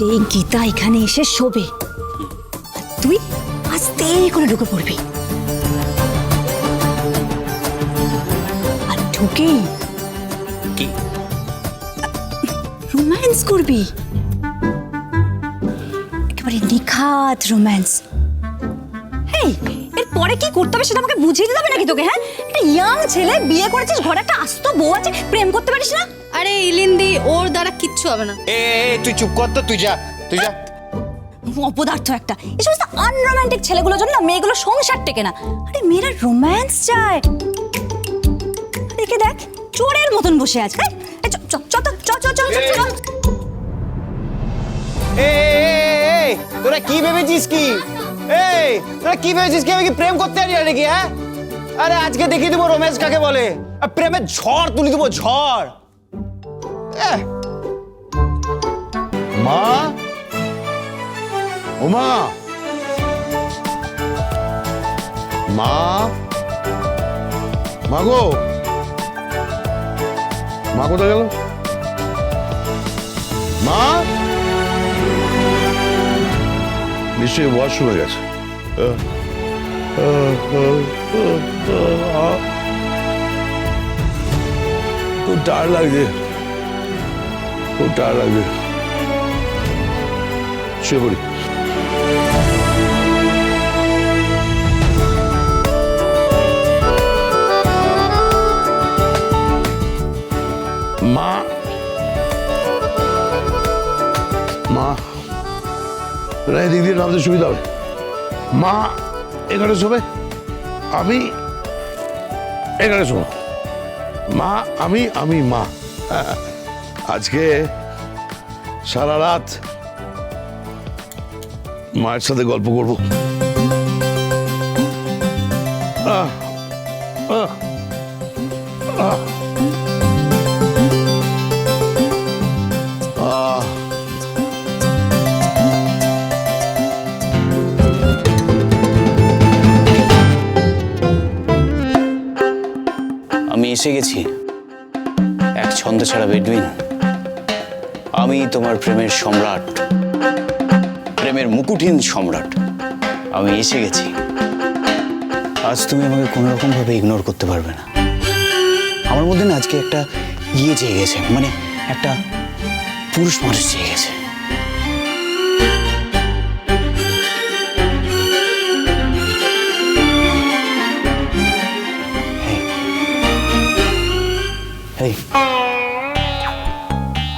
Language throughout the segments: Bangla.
যেই গীতা এখানে এসে শোবে। আর তুই আস্তে করে ঢুকে পড়বি। আর ঢুকেই কি? রোম্যান্স করবি। একেবারে নিখাত রোম্যান্স। এর পরে কি করতে হবে সেটা আমাকে বুঝিয়ে দিতে হবে নাকি তোকে হ্যাঁ? একটা ইয়াং ছেলে বিয়ে করেছিস ঘরে একটা আস্ত বউ আছে প্রেম করতে পারিস না? আরে ইলিন্দি ওর দ্বারা কিচ্ছু হবে না। এ তুই চুপ কর তো তুই যা তুই যা। অপদার্থ একটা। এই সমস্ত আনরোম্যান্টিক ছেলেগুলোর জন্য না মেয়েগুলো সংসার টেকে না। আরে মেয়েরা রোম্যান্স চায়। দেখে দেখ চোরের মতন বসে আছে হ্যাঁ? এই চ চ চ তো, চ চ চ চ, চ এ, এ, এ, এ, তোরা কি ভেবেছিস কি? তোরা কি ভেবেছিস কি আমি প্রেম করতে পারি নাকি হ্যাঁ? আরে আজকে দেখিয়ে দেবো রোম্যান্স কাকে বলে। প্রেমের ঝড়, তুলে দেবো ঝড়। মা? ওমা মা? মা? গো? মা কোথায় গেল? মা? নিশ্চয়ই ওয়াশরুমে গেছে। খুব টায়ার লাগছে। খুব টায়ার লাগছে। শুয়ে পড়ি। মা। মা। এদিক দিয়ে নামতে সুবিধা হবে? মা এখানে শোবে? আমি এখানে শোবো। মা আমি আমি মা। আজকে সারা রাত মায়ের সাথে গল্প করব। আহ, আহ। আমি এসে গেছি। এক ছন্দ ছাড়া বেডুইন আমি তোমার প্রেমের সম্রাট। প্রেমের মুকুটহীন সম্রাট। আমি এসে গেছি। আজ তুমি আমাকে কোনো রকম ভাবে ইগনোর করতে পারবে না। আমার মধ্যে না আজকে একটা ইয়ে চেয়ে গেছে মানে একটা পুরুষ মানুষ চেয়ে গেছে। এই,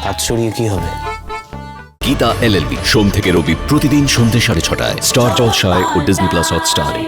হাত সরিয়ে কি হবে? গীতা এলএলবি সোম থেকে রবি প্রতিদিন সন্ধ্যে সাড়ে ছটায়। স্টার জলসায় ও ডিজনি প্লাস হটস্টারে।